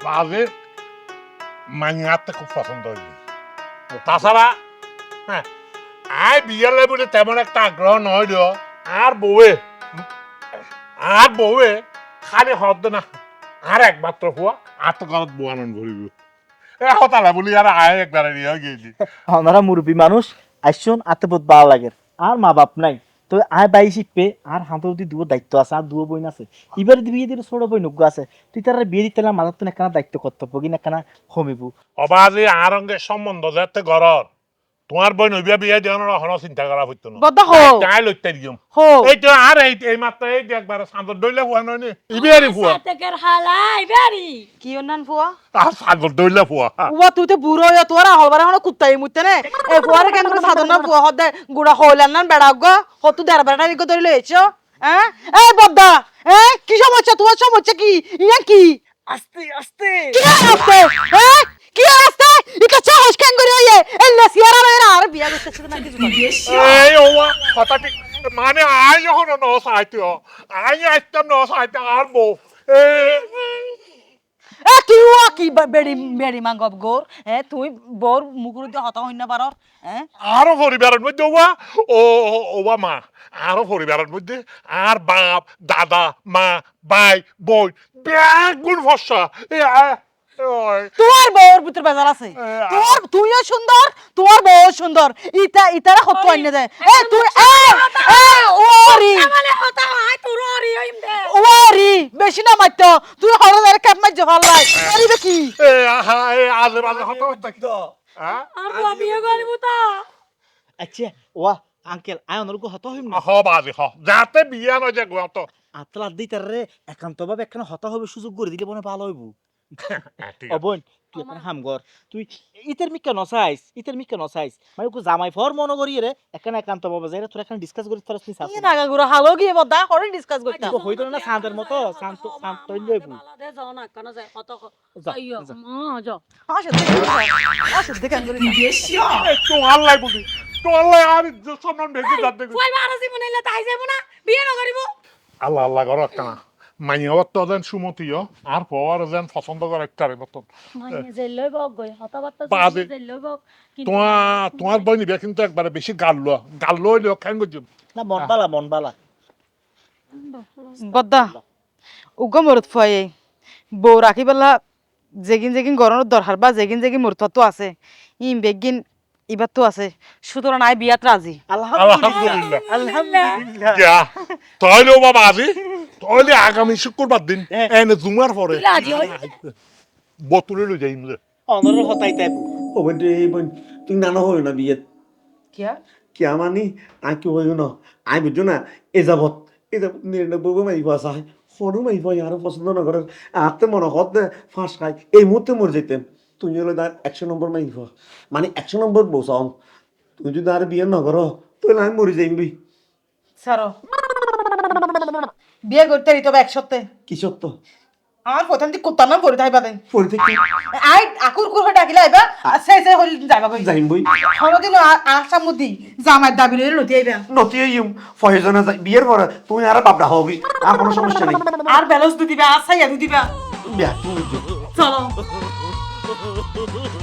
বাজে মাইয়াতে খুব পছন্দ হয়নি তাছাড়া হ্যাঁ আই বিয়ালে বলে তেমন একটা আগ্রহ নয় দিও আর বউয়ে আর বউয়ে খালি হদ না আর একমাত্র হুয়া আত্মকালত বউ আনন্দ ভরিব এ হতালা বলি আর আয় একবার নিয়ে গেছি ওনারা মুরব্বী মানুষ আসছুন আতে বহুত ভালো লাগে আর মা বাপ নাই তো আর বাই শিখবে, আর হাতের দি দুয়ো দায়িত্ব আছে, আর দুয়ো বইন আছে। এবার বিয়ে দিলে ছোট বই নগ্য আছে, তুই বিয়ে দিতে মাথার তো একখানা দায়িত্ব কর্তব্য কিনা একখানা কমিব অবাজে আর অঙ্গে সম্বন্ধ যাতে ঘরর তোমার বই নবিয়া বিয়া দেওয়ানোর হন চিন্তা করা হইতো না। বদ্দা হো তাই লইতে দিম হো এই তো আর এই এই মাত্র এই যে একবার সাগর দইলে ফুয়া নয় নি। ইবিয়ারি ফুয়া সাতেকের হালাই বেরি কি নাম ফুয়া আর সাগর দইলে ফুয়া উবা তুই তো বুড়ো হয়ে তোর হলবার এখন কুত্তাই মুতে নে? এ ফুয়ারে কেন করে সাধন না ফুয়া হদে গুড়া হইলান না বেড়া গো? হতু দেড় বেড়া ইগো ধরে লইছো হ্যাঁ এ বদ্দা এ কি সমস্যা? তোমার সমস্যা কি? ইয়া কি? আস্তে আস্তে। কি আসতে? হ্যাঁ কি আসতে? ইটা চাহস কেন করে ইয়ে এল্লা সিয়ারা রে আর বিয়া করতেছ না কিছু এই ওয়া হঠাৎ মানে আই যখন ন সাইতে আই আসতাম ন সাইতে আর বউ। এ তুই ও কি বেড়ি বেড়ি মাঙ্গ গোর? এ তুই বোর মুকুর দিয়ে হতা হইনা পারর হ্যাঁ আরও পরিবারের মধ্যে ওয়া ও ওবা মা আরও পরিবারের মধ্যে আর বাপ দাদা মা ভাই বোন ব্যাগ গুণ ফসা এ আ- ওই তোর। বউর ভিতর বেজার আছে। তোর তুইও সুন্দর তোর বউ সুন্দর। ইতা ইতারা হত অন্য দেয়। এ তুই এ এ ওরি মানে হতা হয় ওরি বেশি না তুই হরদের কাপ করিবে কি? এ আহা এ আজে বাজে হতো হ্যাঁ? আর বিয়ে করিব তা আচ্ছা ওয়া আঙ্কেল হত হইম না? হ বাজে হ। যাতে বিয়া নয় যে গুয়াত আতলা দি তারে একান্ত ভাবে একখানা হতা হবে সুযোগ করে দিলে মনে ভালো হইব। অবন তুই এখন হামগর তুই ইতের মিক্কা নসাইস ইতের মিক্কা নসাইস মানে কো জামাই ফর মনে করি রে একখানা একান্ত ভাবে যাই তোর এখন ডিসকাস করি তোর তুই নাগা গুড়া হালো গিয়ে বদা হরে ডিসকাস করতে। তো হইতো না শান্তের মতো শান্ত শান্ত হইল যাইব দে যাও না কেন যায় কত মা যাও। আসে দেখে আসে দেখে করি তোমার লাই বলি তোমার লাই আর যাতে কই বারাসি মনাইলে তাই যাইব না বিয়ে না করিব আল্লাহ আল্লাহ করো একটা না। মাইয়াবার তো যেন সুমতিও আর পর যেন পছন্দ করে একটা মতন মানে তোমার তোমার বই নিবে কিন্তু একবারে বেশি গাল লো। গাল লো হইলেও করছ না মন বালা মন বালা। বদ্দা উগ্র মরত ফুয়াই বউ যেগিন যেগিন গরমের দরকার বা জেগিন যেগিন মরত তো আছে। ইম বেগিন ইবার তো আছে। সুতরাং আই বিয়াত রাজি। আলহামদুলিল্লাহ। আলহামদুলিল্লাহ। যা তাহলে বাবা আজি? তাহলে আগামী শুক্রবার দিন এনে জুমার পরে বোতলে লই যাইম যে অনর হতাই তাই। ও বোন এই বোন তুই নানা হই না বিয়ে কিয়া? কে আমানি আই কি হই না? আই বুঝছ না এ যাবত এ যাবত নিরানব্বই মাই পাস আই ফোনও মাই পাই আর পছন্দ না করে আতে মনে হত ফাঁস খাই এই মুহূর্তে মরে যেতেন তুই হলো তার একশো নম্বর মাই পা মানে একশো নম্বর বসাও তুই যদি আর বিয়ে না করো তুই আমি মরে সারো বিয়ে করতে একসপ্তে কি সত্য প্রথম দিক নাম পড়ে থাকবা দেন থেকে। আই আকুর কুর হয়ে ডাকিলে আইবা সে সে হল যাইবা কই যাইম বই। কোনদিন আশা মুদি জামাই দাবি লইলে নতি আইবা নতি ইম ফয়জনে যাই বিয়ের পরে তুমি আর বাপডা হবি আর কোনো সমস্যা নেই। আর ব্যালেন্স দিবা আর সাইয়া দিবা। বিয়া চলো। ほほほほ。